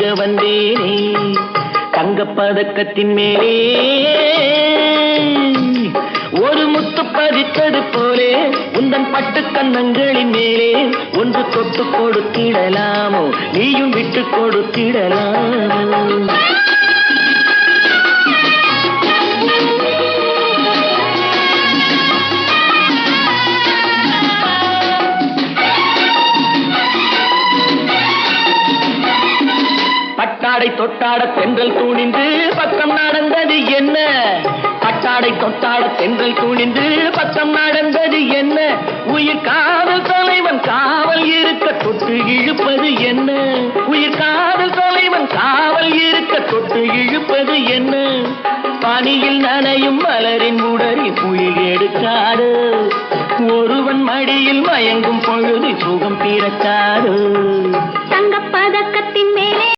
பருக வந்தேனே. தங்கப்பதக்கத்தின் மேலே. ஒரு முத்து பதித்தது போலே உந்தன் பட்டு கன்னங்களின் மேலே. ஒன்று தொட்டு கொடுத்திடலாமோ? நீயும் விட்டு கொடுத்திடலாம். பட்டாடை தொட்டாட தென்றல் துணிந்து பக்கம் நடந்தது என்ன? பட்டாடை தொட்டாட தென்றல் துணிந்து பக்கம் நடந்தது என்ன? உயிர் காதல் தலைவன் காவல் இருக்க தொட்டு இழுப்பது என்ன? உயிர் காதல் தலைவன் காவல் இருக்க தொட்டு இழுப்பது என்ன? பனியில் நனையும் மலரின் உடலில் புயல் எடுக்காது. ஒருவன் மடியில் மயங்கும் பொழுது சுகம் பிறக்காது.